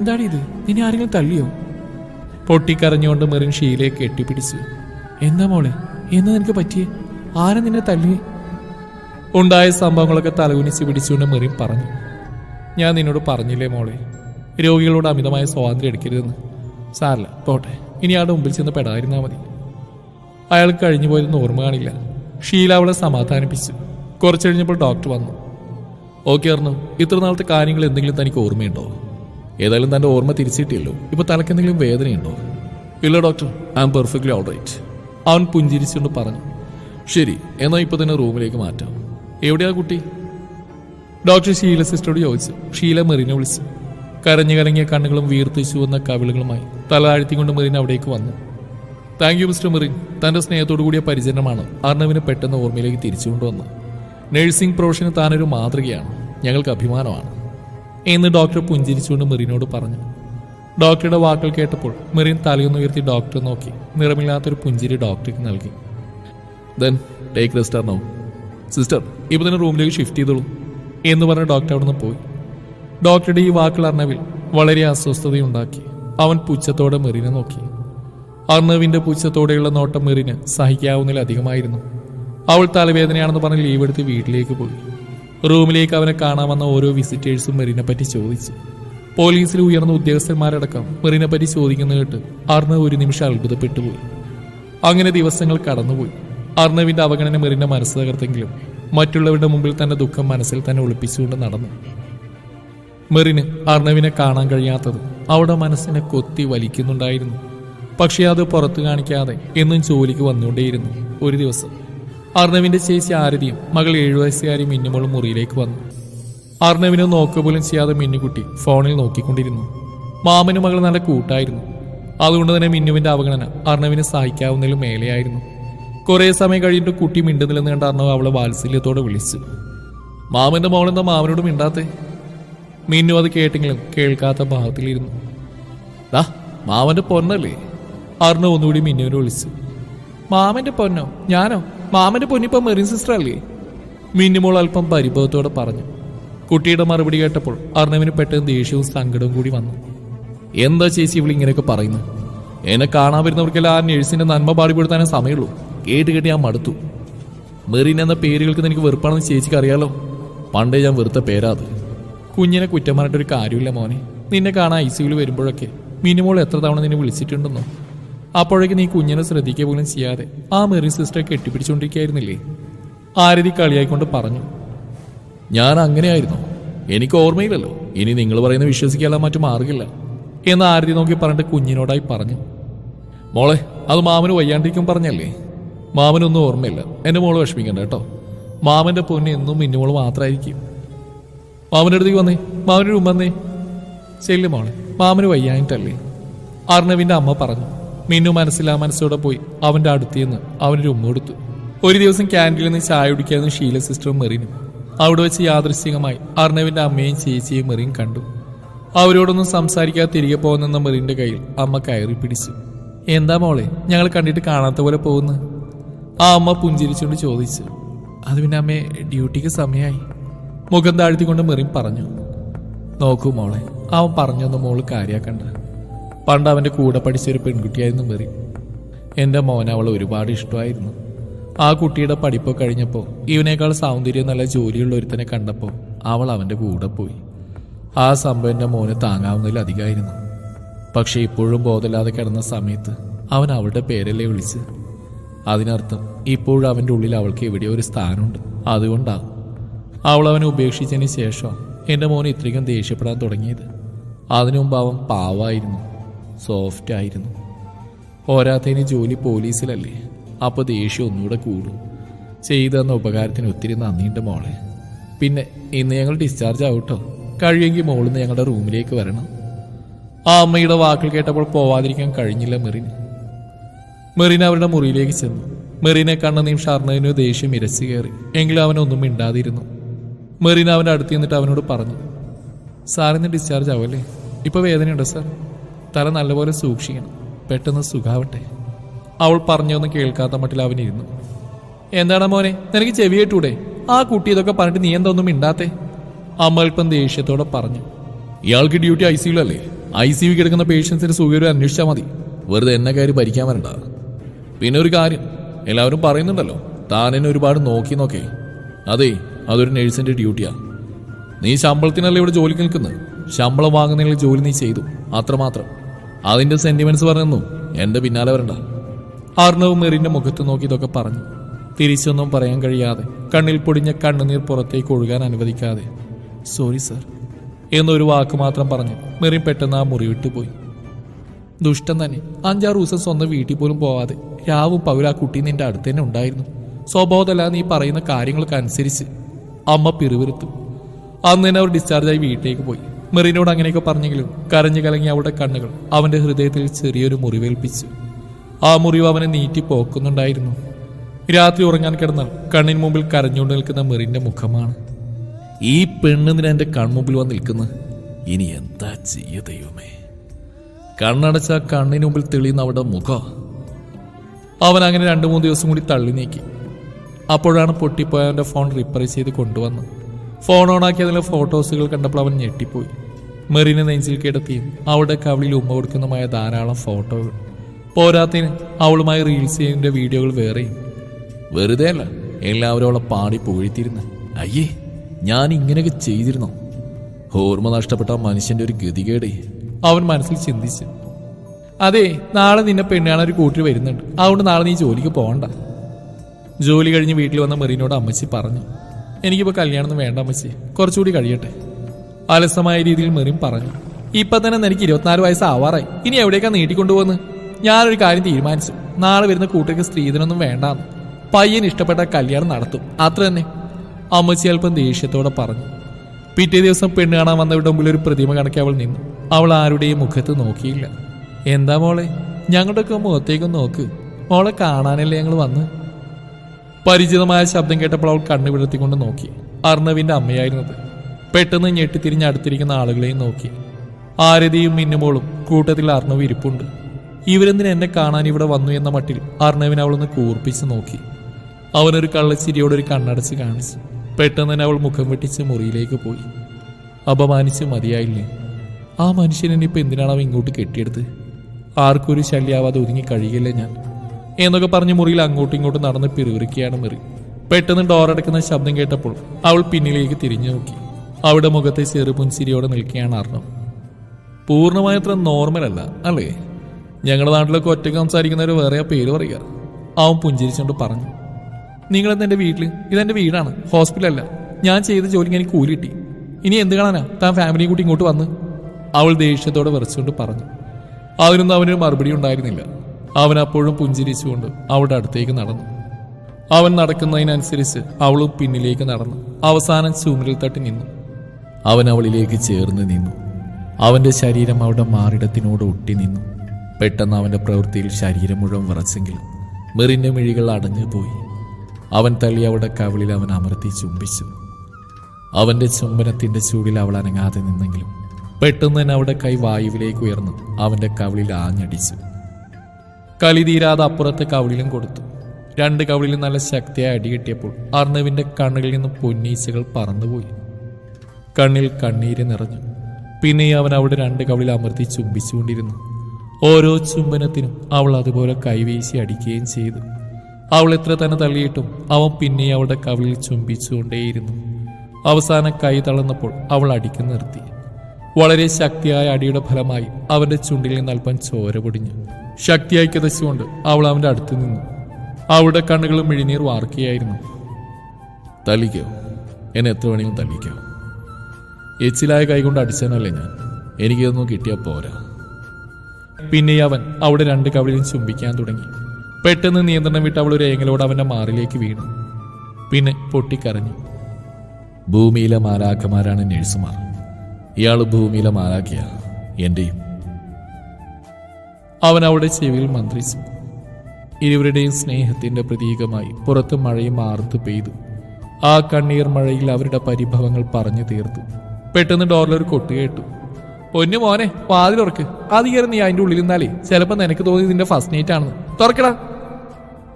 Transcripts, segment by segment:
എന്താണ് ഇത്? നിന്നെ ആരെങ്കിലും തള്ളിയോ പൊട്ടിക്കരഞ്ഞുകൊണ്ട് മെറിൻ ഷീലയെ കെട്ടിപ്പിടിച്ചു. എന്താ മോളെ? എന്ന് നിനക്ക് പറ്റിയേ? ആരാ നിന്നെ തള്ളിയേ ഉണ്ടായ സംഭവങ്ങളൊക്കെ തലകുനിച്ച് പിടിച്ചുകൊണ്ട് മെറിൻ പറഞ്ഞു. ഞാൻ നിന്നോട് പറഞ്ഞില്ലേ മോളെ? രോഗികളോട് അമിതമായ സ്വാതന്ത്ര്യം എടുക്കരുതെന്ന്. സാറില്ല പോട്ടെ. ഇനി ആളുടെ മുമ്പിൽ ചെന്ന് പെടാതിരുന്നാൽ മതി. അയാൾ കഴിഞ്ഞു പോയതെന്ന് ഓർമ്മ കാണില്ല. ഷീല അവളെ സമാധാനിപ്പിച്ചു. കുറച്ചു കഴിഞ്ഞപ്പോൾ ഡോക്ടർ വന്നു. ഓക്കെ അറിഞ്ഞു ഇത്ര നാളത്തെ കാര്യങ്ങൾ എന്തെങ്കിലും തനിക്ക് ഓർമ്മയുണ്ടോ? ഏതായാലും തന്റെ ഓർമ്മ തിരിച്ചിട്ടില്ലല്ലോ. ഇപ്പൊ തലക്കെന്തെങ്കിലും വേദനയുണ്ടോ? ഇല്ല doctor I am perfectly all right അവൻ പുഞ്ചിരിച്ചുകൊണ്ട് പറഞ്ഞു. ശരി എന്നാൽ ഇപ്പൊ തന്നെ റൂമിലേക്ക് മാറ്റാം. എവിടെയാ കുട്ടി? ഡോക്ടർ ഷീല സിസ്റ്ററോട് ചോദിച്ചു. ഷീല മെറിനെ വിളിച്ചു. കരഞ്ഞു കലങ്ങിയ കണ്ണുകളും വീർത്തിച്ചു ചുവന്ന കവിളുകളുമായി തല താഴ്ത്തിക്കൊണ്ട് മെറിൻ അവിടേക്ക് വന്നു. Thank you mister Merin. തന്റെ സ്നേഹത്തോടു കൂടിയ പരിചരണമാണ് അർണവിനെ പെട്ടെന്ന് ഓർമ്മയിലേക്ക് തിരിച്ചു കൊണ്ടുവന്നത് നഴ്സിംഗ് പ്രൊഫഷന് താനൊരു മാതൃകയാണ്. ഞങ്ങൾക്ക് അഭിമാനമാണ്. എന്ന് ഡോക്ടർ പുഞ്ചിരിച്ചുകൊണ്ട് മെറിനോട് പറഞ്ഞു. ഡോക്ടറുടെ വാക്കുകൾ കേട്ടപ്പോൾ മെറിൻ തലയൊന്ന് ഉയർത്തി ഡോക്ടറെ നോക്കി. നിറമില്ലാത്തൊരു പുഞ്ചിരി ഡോക്ടർക്ക് നൽകി. Then take rest no sister ഇപ്പൊ തന്നെ റൂമിലേക്ക് ഷിഫ്റ്റ് ചെയ്തോളൂ എന്ന് പറഞ്ഞ ഡോക്ടർ അവിടെ നിന്ന് പോയി. ഡോക്ടറുടെ ഈ വാക്കുകൾ അർണവിൽ വളരെ അസ്വസ്ഥതയുണ്ടാക്കി. അവൻ പുച്ഛത്തോടെ മെറിനെ നോക്കി. അർണവിന്റെ പുച്ഛത്തോടെയുള്ള നോട്ടം മെറിന് സഹിക്കാവുന്നതിലധികമായിരുന്നു അവൾ തലവേദനയാണെന്ന് പറഞ്ഞ് ലീവ് എടുത്ത് വീട്ടിലേക്ക് പോയി. റൂമിലേക്ക് അവനെ കാണാമെന്ന ഓരോ വിസിറ്റേഴ്സും മെറിനെ പറ്റി ചോദിച്ചു. പോലീസിൽ ഉയർന്ന ഉദ്യോഗസ്ഥന്മാരടക്കം മെറിനെ പറ്റി ചോദിക്കുന്ന കേട്ട് അർണവ് ഒരു നിമിഷം അത്ഭുതപ്പെട്ടുപോയി. അങ്ങനെ ദിവസങ്ങൾ കടന്നുപോയി. അർണവിന്റെ അവഗണന മെറിന്റെ മനസ്സ് തകർത്തെങ്കിലും മറ്റുള്ളവരുടെ മുമ്പിൽ തന്റെ ദുഃഖം മനസ്സിൽ തന്നെ ഒളിപ്പിച്ചുകൊണ്ട് നടന്നു. മെറിന് അർണവിനെ കാണാൻ കഴിയാത്തത് അവിടെ മനസ്സിനെ കൊത്തി വലിക്കുന്നുണ്ടായിരുന്നു. പക്ഷേ അത് പുറത്തു കാണിക്കാതെ എന്നും ജോലിക്ക് വന്നുകൊണ്ടേയിരുന്നു ഒരു ദിവസം. അർണവിന്റെ ചേച്ചി ആരതിയും മകൾ ഏഴു വയസ്സുകാരി മിന്നുമോളും മുറിയിലേക്ക് വന്നു. അർണവിനെ നോക്ക പോലും ചെയ്യാതെ മിന്നുകുട്ടി ഫോണിൽ നോക്കിക്കൊണ്ടിരുന്നു. മാമനും മകൾ നല്ല കൂട്ടായിരുന്നു. അതുകൊണ്ട് തന്നെ മിന്നുവിന്റെ അവഗണന അർണവിനെ സഹിക്കാവുന്നതിലും മേലെയായിരുന്നു. കുറേ സമയം കഴിഞ്ഞിട്ട് കുട്ടി മിണ്ടുന്നില്ലെന്ന് കണ്ട അർണവ് അവളെ വാത്സല്യത്തോടെ വിളിച്ചു. മാമന്റെ മോളെന്താ മാമനോട് മിണ്ടാത്തെ? മിന്നു അത് കേട്ടെങ്കിലും കേൾക്കാത്ത ഭാഗത്തിലിരുന്നു ദാ മാമന്റെ പൊന്നല്ലേ? അർണവ് ഒന്നുകൂടി മിന്നുവിനെ വിളിച്ചു. മാമന്റെ പൊന്നോ? ഞാനോ? മാമന്റെ പൊന്നിപ്പം മെറിൻ സിസ്റ്റർ അല്ലേ? മിന്നുമോൾ അല്പം പരിഭവത്തോടെ പറഞ്ഞു. കുട്ടിയുടെ മറുപടി കേട്ടപ്പോൾ അർണവിന് പെട്ടെന്ന് ദേഷ്യവും സങ്കടവും കൂടി വന്നു. എന്താ ചേച്ചി ഇവിടെ ഇങ്ങനെയൊക്കെ പറയുന്നു? എന്നെ കാണാൻ വരുന്നവർക്കെല്ലാം ആ നഴ്സിന്റെ നന്മ പാടിപ്പെടുത്താനേ സമയമുള്ളൂ. കേട്ട് കേട്ട് ഞാൻ മടുത്തു. മെറിൻ എന്ന പേരുകൾക്ക് എനിക്ക് വെറുപ്പാണെന്ന് ചേച്ചിക്ക് അറിയാലോ? പണ്ടേ ഞാൻ വെറുത്ത പേരാ അത്. കുഞ്ഞിനെ കുറ്റം പറഞ്ഞിട്ടൊരു കാര്യമില്ല മോനെ. നിന്നെ കാണാൻ ഐ സിയുവിൽ വരുമ്പോഴൊക്കെ മിനിമോൾ എത്ര തവണ നിന്നെ വിളിച്ചിട്ടുണ്ടെന്നോ? അപ്പോഴേക്ക് നീ കുഞ്ഞിനെ ശ്രദ്ധിക്കുക പോലും ചെയ്യാതെ ആ മെറി സിസ്റ്ററെ കെട്ടിപ്പിടിച്ചുകൊണ്ടിരിക്കുകയായിരുന്നില്ലേ ആരതി കളിയായിക്കൊണ്ട് പറഞ്ഞു ഞാൻ അങ്ങനെയായിരുന്നു. എനിക്ക് ഓർമ്മയില്ലല്ലോ. ഇനി നിങ്ങൾ പറയുന്ന വിശ്വസിക്കാനുള്ള മറ്റു മാർഗമില്ല എന്ന് ആരതി നോക്കി പറഞ്ഞിട്ട് കുഞ്ഞിനോടായി പറഞ്ഞു മോളെ അത് മാമന് വയ്യാണ്ടിരിക്കും പറഞ്ഞല്ലേ? മാമനൊന്നും ഓർമ്മയില്ല. എന്റെ മോൾ വിഷമിക്കണ്ട കേട്ടോ. മാമന്റെ പൊന്നെ എന്നും മിന്നുമോൾ മാത്രമായിരിക്കും മാമന്റെ അടുത്തേക്ക് വന്നേ. മാമന്റെ ഉമ്മന്നേ ചെല്ലു മോളെ. മാമന് വയ്യായിട്ടല്ലേ അർണവിന്റെ അമ്മ പറഞ്ഞു മിന്നു മനസ്സിലാ മനസ്സോടെ പോയി അവന്റെ അടുത്തുനിന്ന് അവനൊരു ഉമ്മ കൊടുത്തു. ഒരു ദിവസം ക്യാന്റീനിൽ നിന്ന് ചായ കുടിക്കായിരുന്നു ഷീല സിസ്റ്ററും മെറിനും അവിടെ വെച്ച് യാദൃശ്ചികമായി അർണവിന്റെ അമ്മയും ചേച്ചിയും മെറിയും കണ്ടു. അവരോടൊന്നും സംസാരിക്കാതെ തിരികെ പോകുന്ന മെറിന്റെ കയ്യിൽ അമ്മ കയറി പിടിച്ചു. എന്താ മോളെ ഞങ്ങൾ കണ്ടിട്ട് കാണാത്ത പോലെ പോകുന്നു? ആ അമ്മ പുഞ്ചിരിച്ചുകൊണ്ട് ചോദിച്ചു. അത് പിന്നെ അമ്മേ ഡ്യൂട്ടിക്ക് സമയമായി മുഖം താഴ്ത്തിക്കൊണ്ട് മെറിൻ പറഞ്ഞു. നോക്കൂ മോളെ അവൻ പറഞ്ഞൊന്നും മോൾ കാര്യാക്കണ്ട. പണ്ട് അവന്റെ കൂടെ പഠിച്ച ഒരു പെൺകുട്ടിയായിരുന്നു മെറി. എന്റെ മോൻ അവളെ ഒരുപാട് ഇഷ്ടമായിരുന്നു. ആ കുട്ടിയുടെ പഠിപ്പ് കഴിഞ്ഞപ്പോൾ ഇവനേക്കാൾ സൗന്ദര്യം നല്ല ജോലിയുള്ള ഒരുത്തനെ കണ്ടപ്പോൾ അവൾ അവന്റെ കൂടെ പോയി. ആ സംഭവം എന്റെ മോന് താങ്ങാവുന്നതിലധികമായിരുന്നു പക്ഷേ ഇപ്പോഴും ബോധമില്ലാതെ കിടന്ന സമയത്ത് അവൻ അവളുടെ പേരല്ലേ വിളിച്ച് അതിനർത്ഥം ഇപ്പോഴും അവന്റെ ഉള്ളിൽ അവൾക്ക് എവിടെയോ ഒരു സ്ഥാനമുണ്ട്. അതുകൊണ്ടാണ് അവൾ അവനെ ഉപേക്ഷിച്ചതിന് ശേഷം എന്റെ മോൻ ഇത്രയും ദേഷ്യപ്പെടാൻ തുടങ്ങിയത്. അതിനുമുമ്പ് അവൻ പാവായിരുന്നു സോഫ്റ്റ് ആയിരുന്നു. പോരാത്തതിന് ജോലി പോലീസിലല്ലേ? അപ്പോൾ ദേഷ്യം ഒന്നുകൂടെ കൂടും. ചെയ്തെന്ന ഉപകാരത്തിന് ഒത്തിരി നന്ദിയുണ്ട് മോളെ. പിന്നെ ഇന്ന് ഞങ്ങൾ ഡിസ്ചാർജ് ആവട്ടോ? കഴിയുമെങ്കിൽ മോളിൽ നിന്ന് ഞങ്ങളുടെ റൂമിലേക്ക് വരണം. ആ അമ്മയുടെ വാക്കുകൾ കേട്ടപ്പോൾ പോവാതിരിക്കാൻ കഴിഞ്ഞില്ല മെറിൻ. മെറിൻ അവരുടെ മുറിയിലേക്ക് ചെന്നു. മെറിനെ കണ്ട നിമിഷം അർണവിന് ദേഷ്യം ഇരച്ചു കയറി. എങ്കിലും അവനൊന്നും മിണ്ടാതിരുന്നു. മെറിൻ അവന്റെ അടുത്ത് നിന്നിട്ട് അവനോട് പറഞ്ഞു സാറിന്ന് ഡിസ്ചാർജ് ആവല്ലേ ഇപ്പൊ വേദനയുണ്ടോ സാർ? തല നല്ലപോലെ സൂക്ഷിക്കണം. പെട്ടെന്ന് സുഖാവട്ടെ. അവൾ പറഞ്ഞൊന്നും കേൾക്കാത്ത മട്ടിൽ അവനിരുന്നു. എന്താണ് മോനെ? നിനക്ക് ചെവിയേട്ടൂടെ ആ കുട്ടി ഇതൊക്കെ പറഞ്ഞിട്ട് നീ എന്തൊന്നും ഇണ്ടാത്തേ അമ്മ അല്പം ദേഷ്യത്തോടെ പറഞ്ഞു. ഇയാൾക്ക് ഡ്യൂട്ടി ഐ സിയിലല്ലേ ഐ സി യു കിടക്കുന്ന പേഷ്യൻസിന്റെ സുഖം അന്വേഷിച്ചാൽ മതി. വെറുതെ എന്നെ കാര്യം ഭരിക്കാൻ വരണ്ട. പിന്നെ ഒരു കാര്യം. എല്ലാവരും പറയുന്നുണ്ടല്ലോ താൻ എന്നെ ഒരുപാട് നോക്കി നോക്കേ. അതെ അതൊരു നഴ്സിന്റെ ഡ്യൂട്ടിയാ. നീ ശമ്പളത്തിനല്ല ഇവിടെ ജോലിക്ക് നിൽക്കുന്നത്? ശമ്പളം വാങ്ങുന്നതിൽ ജോലി നീ ചെയ്തു. അത്രമാത്രം. അതിന്റെ സെന്റിമെന്റ്സ് പറഞ്ഞു എന്റെ പിന്നാലെ വരണ്ട. അർണവ് മെറിന്റെ മുഖത്ത് നോക്കി ഇതൊക്കെ പറഞ്ഞു. തിരിച്ചൊന്നും പറയാൻ കഴിയാതെ കണ്ണിൽ പൊടിഞ്ഞ കണ്ണുനീർ പുറത്തേക്ക് ഒഴുകാൻ അനുവദിക്കാതെ. സോറി സർ എന്നൊരു വാക്ക് മാത്രം പറഞ്ഞു. മെറിൻ പെട്ടെന്ന് ആ മുറി വിട്ടുപോയി ദുഷ്ടൻ തന്നെ. അഞ്ചാറ് ദിവസം സ്വന്തം വീട്ടിൽ പോലും പോവാതെ രാവും പൗര ആ കുട്ടി നിന്റെ അടുത്ത് തന്നെ ഉണ്ടായിരുന്നു. സ്വഭാവതല്ല നീ പറയുന്ന കാര്യങ്ങൾക്ക് അനുസരിച്ച് അമ്മ പിറുവിരുത്തു അന്ന് തന്നെ അവർ ഡിസ്ചാർജായി വീട്ടിലേക്ക് പോയി. മെറിനോട് അങ്ങനെയൊക്കെ പറഞ്ഞെങ്കിലും കരഞ്ഞു കലങ്ങി അവളുടെ കണ്ണുകൾ അവന്റെ ഹൃദയത്തിൽ ചെറിയൊരു മുറിവേൽപ്പിച്ചു. ആ മുറിവ് അവനെ നീറ്റി പോക്കുന്നുണ്ടായിരുന്നു. രാത്രി ഉറങ്ങാൻ കിടന്നാൽ കണ്ണിന് മുമ്പിൽ കരഞ്ഞുകൊണ്ട് നിൽക്കുന്ന മെറിന്റെ മുഖമാണ്. ഈ പെണ്ണിന് എന്റെ കൺമുമ്പിൽ വന്ന് നിൽക്കുന്നത്? ഇനി എന്താ ചെയ്യ ദൈവമേ? കണ്ണടച്ച കണ്ണിന് മുമ്പിൽ തെളിയുന്ന അവിടെ മുഖം. അവൻ അങ്ങനെ രണ്ടു മൂന്ന് ദിവസം കൂടി തള്ളി നീക്കി. അപ്പോഴാണ് പൊട്ടിപ്പോയ അവന്റെ ഫോൺ റിപ്പയർ ചെയ്ത് കൊണ്ടുവന്നു ഫോൺ ഓണാക്കി അതിലെ ഫോട്ടോസുകൾ കണ്ടപ്പോൾ അവൻ ഞെട്ടിപ്പോയി. മെറിനെ നെഞ്ചിൽ കിടത്തിയും അവളുടെ കവിളിൽ ഉമ്മ കൊടുക്കുന്നതുമായ ധാരാളം ഫോട്ടോകൾ പോരാത്തിന് അവളുമായി റീൽസ് ചെയ്യുന്ന വീഡിയോകൾ വേറെയും വെറുതെ അല്ല എല്ലാവരും അവളെ പാടി പുകഴ്ത്തിയിരുന്ന. അയ്യേ ഞാൻ ഇങ്ങനെയൊക്കെ ചെയ്തിരുന്നോ? ഓർമ്മ നഷ്ടപ്പെട്ട മനുഷ്യന്റെ ഒരു ഗതികേടേ. അവൻ മനസ്സിൽ ചിന്തിച്ചു. അതെ നാളെ നിന്നെ പെണ്ണാണ് ഒരു കൂട്ടിൽ വരുന്നുണ്ട്. അതുകൊണ്ട് നാളെ നീ ജോലിക്ക് പോകണ്ട. ജോലി കഴിഞ്ഞ് വീട്ടിൽ വന്ന മെറിനോട് അമ്മച്ചി പറഞ്ഞു എനിക്കിപ്പോൾ കല്യാണം വേണ്ട അമ്മച്ചി. കുറച്ചുകൂടി കഴിയട്ടെ. അലസമായ രീതിയിൽ മെറിയും പറഞ്ഞു. ഇപ്പൊ തന്നെ എനിക്ക് ഇരുപത്തിനാല് വയസ്സ് ആവാറായി ഇനി എവിടേക്കാ നീട്ടിക്കൊണ്ടുപോകുന്നത്? ഞാനൊരു കാര്യം തീരുമാനിച്ചു. നാളെ വരുന്ന കൂട്ടർക്ക് സ്ത്രീധനൊന്നും വേണ്ടാന്ന്. പയ്യൻ ഇഷ്ടപ്പെട്ട കല്യാണം നടത്തും. അത്ര തന്നെ. അമ്മച്ചി അല്പം ദേഷ്യത്തോടെ പറഞ്ഞു. പിറ്റേ ദിവസം പെണ്ണ് കാണാൻ വന്നവരുടെ മുമ്പിൽ ഒരു പ്രതിമ കണക്കി അവൾ നിന്നു. അവൾ ആരുടെയും മുഖത്ത് നോക്കിയില്ല. എന്താ മോളെ? ഞങ്ങളുടെയൊക്കെ മുഖത്തേക്കൊന്ന് നോക്ക്. മോളെ കാണാനല്ലേ ഞങ്ങൾ വന്ന്? പരിചിതമായ ശബ്ദം കേട്ടപ്പോൾ അവൾ കണ്ണു വിടർത്തിക്കൊണ്ട് നോക്കി. അർണവിന്റെ അമ്മയായിരുന്നത്. പെട്ടെന്ന് ഞെട്ടിത്തിരിഞ്ഞ് അടുത്തിരിക്കുന്ന ആളുകളെയും നോക്കി. ആരതിയും മിന്നുമോളും കൂട്ടത്തിൽ അർണവ് ഇരിപ്പുണ്ട്. ഇവരെന്തിന് എന്നെ കാണാൻ ഇവിടെ വന്നു എന്ന മട്ടിൽ അർണവിനെ അവളൊന്ന് കൂർപ്പിച്ച് നോക്കി. അവനൊരു കള്ളച്ചിരിയോടെ ഒരു കണ്ണടച്ച് കാണിച്ചു പെട്ടെന്ന് തന്നെ അവൾ മുഖം വെട്ടിച്ച് മുറിയിലേക്ക് പോയി. അപമാനിച്ച് മതിയായില്ലേ? ആ മനുഷ്യനെ ഇപ്പൊ എന്തിനാണ് അവ ഇങ്ങോട്ട് കെട്ടിയെടുത്ത്? ആർക്കൊരു ശല്യാവാതെ ഒതുങ്ങി കഴിയില്ല ഞാൻ. എന്നൊക്കെ പറഞ്ഞ് മുറിയിൽ അങ്ങോട്ടും ഇങ്ങോട്ടും നടന്ന് പിറുവിറുക്കിയാണ് മെറി. പെട്ടെന്ന് ഡോറടക്കുന്ന ശബ്ദം കേട്ടപ്പോൾ അവൾ പിന്നിലേക്ക് തിരിഞ്ഞു നോക്കി. അവിടെ മുഖത്തെ ചെറു ചെറുപുൻസിരിയോടെ നിൽക്കുകയാണ് അർണം പൂർണമായ അത്ര നോർമൽ അല്ല അല്ലേ? ഞങ്ങളുടെ നാട്ടിലൊക്കെ ഒറ്റയ്ക്ക് സംസാരിക്കുന്നവർ വേറെ പേര് പറയുക. അവൻ പുഞ്ചിരിച്ചുകൊണ്ട് പറഞ്ഞു. നിങ്ങളെന്ന് എന്റെ വീട്ടിൽ ഇതെന്റെ വീടാണ്. ഹോസ്പിറ്റൽ അല്ല. ഞാൻ ചെയ്ത ജോലിക്ക് എനിക്ക് കൂലി കിട്ടി. ഇനി എന്ത് കാണാനാ? താൻ ഫാമിലി കൂട്ടി ഇങ്ങോട്ട് വന്ന്? അവൾ ദേഷ്യത്തോടെ വിറച്ചുകൊണ്ട് പറഞ്ഞു. അതിനൊന്നും അവനൊരു മറുപടി ഉണ്ടായിരുന്നില്ല. അവൻ അപ്പോഴും പുഞ്ചിരിച്ചുകൊണ്ട് അവളുടെ അടുത്തേക്ക് നടന്നു. അവൻ നടക്കുന്നതിനനുസരിച്ച് അവളും പിന്നിലേക്ക് നടന്നു. അവസാനം ചുമരിൽ തട്ടി നിന്നു. അവൻ അവളിലേക്ക് ചേർന്ന് നിന്നു. അവന്റെ ശരീരം അവളുടെ മാറിടത്തിനോട് ഒട്ടി നിന്നു. പെട്ടെന്ന് അവന്റെ പ്രവൃത്തിയിൽ ശരീരം മുഴുവൻ വിറച്ചെങ്കിലും മെറിന്റെ മിഴികൾ അടഞ്ഞു പോയി. അവൻ തള്ളി അവളുടെ കവിളിൽ അവൻ അമർത്തി ചുംബിച്ചു. അവന്റെ ചുംബനത്തിന്റെ ചൂടിൽ അവൾ അനങ്ങാതെ നിന്നെങ്കിലും പെട്ടെന്ന് തന്നെ അവളുടെ കൈ വായുവിലേക്ക് ഉയർന്നു അവന്റെ കവിളിൽ ആഞ്ഞടിച്ചു. കലി തീരാതെ അപ്പുറത്തെ കവിളിലും കൊടുത്തു. രണ്ട് കവിളിലും നല്ല ശക്തിയായി അടി കിട്ടിയപ്പോൾ അർണവിന്റെ കണ്ണുകളിൽ നിന്ന് പൊന്നീച്ചകൾ പറന്നുപോയി. കണ്ണിൽ കണ്ണീര് നിറഞ്ഞു. പിന്നെ അവൻ അവിടെ രണ്ട് കവിളിൽ അമർത്തി ചുംബിച്ചുകൊണ്ടിരുന്നു. ഓരോ ചുംബനത്തിനും അവൾ അതുപോലെ കൈവീശി അടിക്കുകയും ചെയ്തു. അവൾ എത്ര തന്നെ തള്ളിയിട്ടും അവൻ പിന്നെ അവളുടെ കവിളിൽ ചുംബിച്ചുകൊണ്ടേയിരുന്നു. അവസാനം കൈ തളർന്നപ്പോൾ അവൾ അടിക്ക് നിർത്തി. വളരെ ശക്തിയായ അടിയുടെ ഫലമായി അവന്റെ ചുണ്ടിൽ നിന്ന് അല്പം ചോര പൊടിഞ്ഞു. ശക്തിയായി കിതച്ചുകൊണ്ട് അവൾ അവന്റെ അടുത്ത് നിന്നു. അവളുടെ കണ്ണുകൾ മിഴിനീർ വാർക്കുകയായിരുന്നു തല്ലിക്കോ? എന്നെ എത്ര വേണമെങ്കിലും തല്ലിക്കോ? എച്ചിലായ കൈകൊണ്ട് അടിച്ചനല്ലേ ഞാൻ. എനിക്കിതൊന്നും കിട്ടിയാൽ പോരാ. പിന്നെ അവൻ അവിടെ രണ്ട് കവിളിലും ചുംബിക്കാൻ തുടങ്ങി. പെട്ടെന്ന് നിയന്ത്രണം വിട്ട് അവൾ ഒരു ഏങ്ങലോട് അവന്റെ മാറിലേക്ക് വീണു. പിന്നെ പൊട്ടിക്കരഞ്ഞു. ഭൂമിയിലെ മാലാഖമാരാണ് നഴ്സുമാർ. ഇയാൾ ഭൂമിയിലെ മാലാഖിയ. എന്റെയും അവൻ അവിടെ ചെവിയിൽ മന്ത്രിച്ചു. ഇരുവരുടെയും സ്നേഹത്തിന്റെ പ്രതീകമായി പുറത്ത് മഴയും ആർത്തു പെയ്തു. ആ കണ്ണീർ മഴയിൽ അവരുടെ പരിഭവങ്ങൾ പറഞ്ഞു തീർത്തു. പെട്ടെന്ന് ഡോറിലൊരു കൊട്ട് കേട്ടു. പൊന്നു മോനെ വാതിലുറക്ക് കയറി നീ അതിന്റെ ഉള്ളിൽ നിന്നാലേ. ചിലപ്പോ നിനക്ക് തോന്നി ഇതിന്റെ ഫസ്റ്റ് നൈറ്റ് ആണെന്ന്. തുറക്കടാ.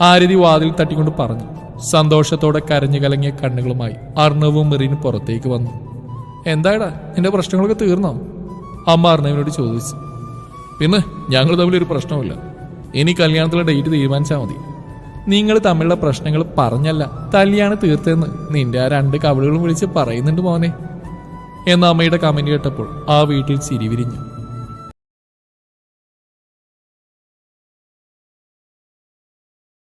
ആരതി വാതിൽ തട്ടിക്കൊണ്ട് പറഞ്ഞു. സന്തോഷത്തോടെ കരഞ്ഞു കലങ്ങിയ കണ്ണുകളുമായി അർണവും മെറിന് പുറത്തേക്ക് വന്നു. എന്താടാ നിന്റെ പ്രശ്നങ്ങളൊക്കെ തീർന്നോ? അമ്മ അർണവിനോട് ചോദിച്ചു. പിന്നെ ഞങ്ങൾ തമ്മിലൊരു പ്രശ്നമില്ല ഇനി കല്യാണത്തിലെ ഡേറ്റ് തീരുമാനിച്ചാൽ മതി. നിങ്ങൾ തമ്മിലുള്ള പ്രശ്നങ്ങൾ പറഞ്ഞല്ല തല്ലിയാണ് തീർത്തെന്ന് നിന്റെ ആ രണ്ട് കവിളുകളും വിളിച്ച് പറയുന്നുണ്ട് മോനെ. എന്ന അമ്മയുടെ കമന്റ് കേട്ടപ്പോൾ ആ വീട്ടിൽ ചിരി വിരിഞ്ഞു.